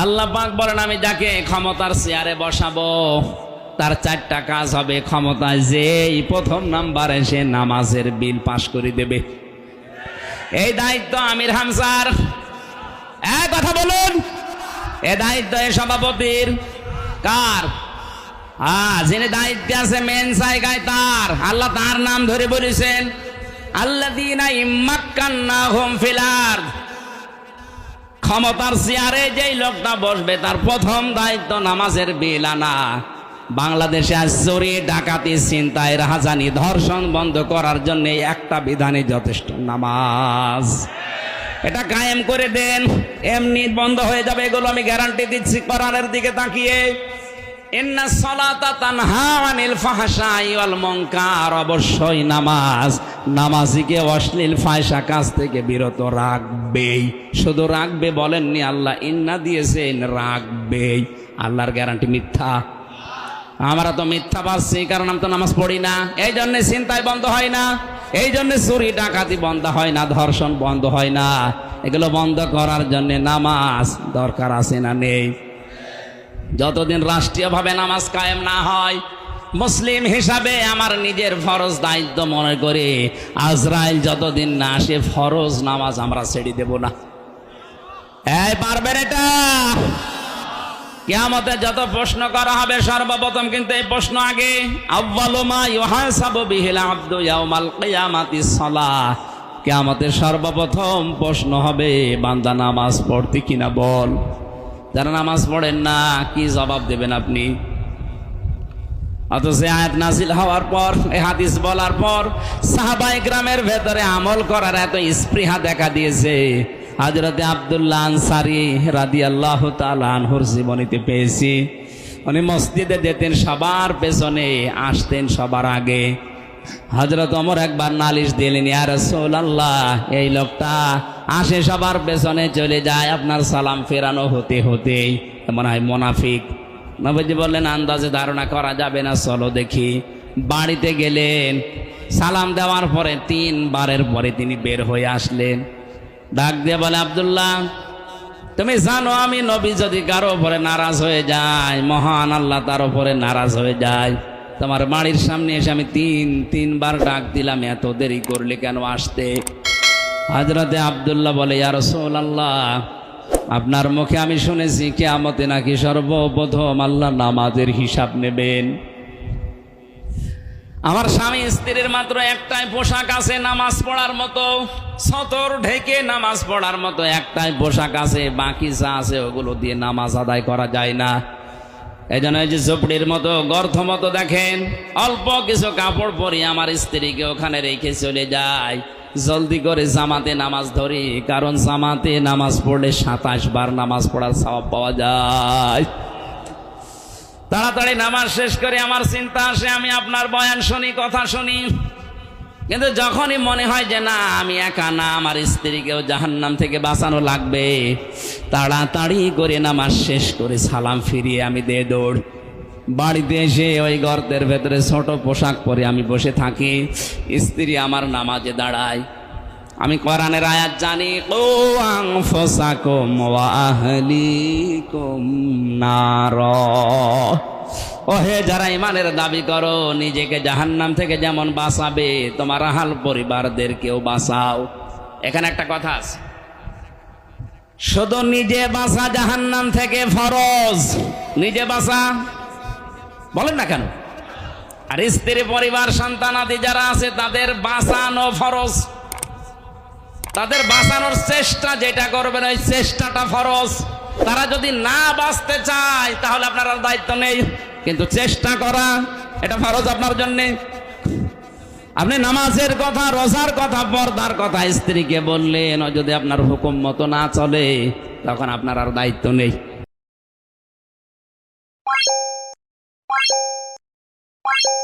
আল্লাহ পাক বলেন, আমি যাকে ক্ষমতার চেয়ারে বসাবো, তার চারটা কাজ হবে ক্ষমতায় যেই প্রথম নাম্বারে সে নামাজের বিল পাশ করে দেবে। এই দায়িত্ব আমির হামসার এক কথা বলুন। এ দায়িত্ব এ সভাপতির। কার? যিনি দায়িত্বে আছে মেন জায়গায় তার। আল্লাহ তার নাম ধরে বলেছেন আল্লাহ দিনা ফিলার ক্ষমতার চেয়ারে যেই লোকটা বসবে, তার প্রথম দায়িত্ব নামাজের বিল আনা বাংলাদেশে আজ চোরি ডাকাতি, চিন্তায় রাহাজানি, ধর্ষণ বন্ধ করার জন্য একটা বিধানই যথেষ্ট নামাজ। এটা কায়েম করে দেন, এমনি বন্ধ হয়ে যাবে এগুলো আমি গ্যারান্টি দিচ্ছি, করারের দিকে তাকিয়ে। ইন্না সলাতা তানহা আনিল ফাহশাই ওয়াল মুনকার, অবশ্যই নামাজ। নামাজিকে অশ্লীল ফায়সা কাজ থেকে বিরত রাখবেই। শুধু রাখবে বলেননি আল্লাহ, ইন্না দিয়েছেন রাখবেই। আল্লাহর গ্যারান্টি মিথ্যা। আমরা তো মিথ্যা পাচ্ছি কারণ আমি তো নামাজ পড়ি না। এই জন্য চিন্তায় বন্ধ হয় না। এই জন্য চুরি ডাকাতি বন্ধ হয় না, ধর্ষণ বন্ধ হয় না। এগুলো বন্ধ করার জন্য নামাজ দরকার আছে না নেই। যতদিন রাষ্ট্রীয়ভাবে নামাজ কায়েম না হয়, মুসলিম হিসাবে আমার নিজের ফরজ দায়িত্ব মনে করে আজরাইল যতদিন না আসে, ফরজ নামাজ আমরা ছেড়ে দেব না। এই পারবেন এটা? কেয়ামতে যত প্রশ্ন করা হবে সর্বপ্রথম কিন্তু এই প্রশ্ন আগে কেয়ামতে সর্বপ্রথম প্রশ্ন হবে, বান্দা নামাজ পড়তে কিনা বল? যারা নামাজ পড়েন না, কি জবাব দেবেন আপনি? অথচ আয়াত নাজিল হওয়ার পর, এই হাদিস বলার পর সাহাবাই গ্রামের ভেতরে আমল করার এত স্পৃহা দেখা দিয়েছে। হাজরতে আবদুল্লাহ আনসারি রাদি আল্লাহ আনহুর জীবনীতে পেয়েছি। উনি মসজিদে যেতেন, সবার পেছনে আসতেন সবার আগে। হজরত অমর একবার নালিশ দিলেন ইয়ার আল্লাহ এই লোকটা আসে সবার পেছনে চলে যায়, আপনার সালাম ফেরানো হতে হতেই। মনে হয় মোনাফিক। নবীজি বললেন, আন্দাজে ধারণা করা যাবে না, চলো দেখি। বাড়িতে গেলেন। সালাম দেওয়ার পরে তিনবারের পরে তিনি বের হয়ে আসলেন। ডাক দিয়ে বলে, আবদুল্লাহ, তুমি জানো আমি নবী যদি কারও উপরে নারাজ হয়ে যায়, মহান আল্লাহ তার উপরে নারাজ হয়ে যায়। তোমার বাড়ির সামনে এসে আমি তিন, তিনবার ডাক দিলাম, এত দেরি করলে কেন আসতে? হাজরাতে আবদুল্লাহ বলে ইয়ার আল্লাহ আপনার মুখে আমি শুনেছি, কেয়ামতে নাকি সর্বপ্রথম আল্লাহ নামাজের হিসাব নেবেন। আমার স্বামী স্ত্রীর মাত্র একটাই পোশাক আছে, নামাজ পড়ার মতো। সতর ঢেকে নামাজ পড়ার মতো একটাই পোশাক আছে, বাকি যা আছে ওগুলো দিয়ে নামাজ আদায় করা যায় না। এই জন্য যে ঝুপড়ির মতো গর্থ মতো দেখেন, অল্প কিছু কাপড় পরি আমার স্ত্রীকে ওখানে রেখে চলে যায়। জলদি করে জামাতে নামাজ ধরি, কারণ জামাতে নামাজ পড়লে সাতাশ বার নামাজ পড়ার স্বভাব পাওয়া যায়। তাড়াতাড়ি নামাজ শেষ করে আমার চিন্তা আসে, আমি আপনার বয়ান শুনি, কথা শুনি। কিন্তু যখনই মনে হয় যে না, আমি একা না, আমার স্ত্রীকেও জাহান্নাম থেকে বাঁচানো লাগবে, তাড়াতাড়ি করে নামাজ শেষ করে সালাম ফিরিয়ে আমি দে দৌড়। বাড়িতে এসে ওই গর্তের ভেতরে ছোট পোশাক পরে আমি বসে থাকি। স্ত্রী আমার নামাজে দাঁড়ায়। আমি কোরআনের আয়াত জানি ও আংফসাকুম ওয়া আহলিকুম নার। ও হে যারা ইমানের দাবি করো, নিজেকে জাহান্নাম থেকে যেমন বাঁচাবে, তোমার আহাল পরিবারদেরকেও বাঁচাও। এখানে একটা কথা আছে। শুধু নিজে বাঁচা জাহান্নাম থেকে ফরজ। নিজে বাঁচা, বলেন না কেন? আর স্ত্রী, পরিবার সন্তানাদি যারা আছে, তাদের বাঁচানো ফরজ। তাদের বাঁচানোর চেষ্টা যেটা করবেন, ওই চেষ্টাটা ফরজ। তারা যদি না বাঁচতে চায়, তাহলে আপনার দায়িত্ব নেই। কিন্তু চেষ্টা করা, এটা ফরজ আপনার জন্যে আপনি নামাজের কথা, রোজার কথা, পর্দার কথা, স্ত্রীকে বললেন যদি আপনার হুকুম মতো না চলে, তখন আপনার আর দায়িত্ব নেই Bye.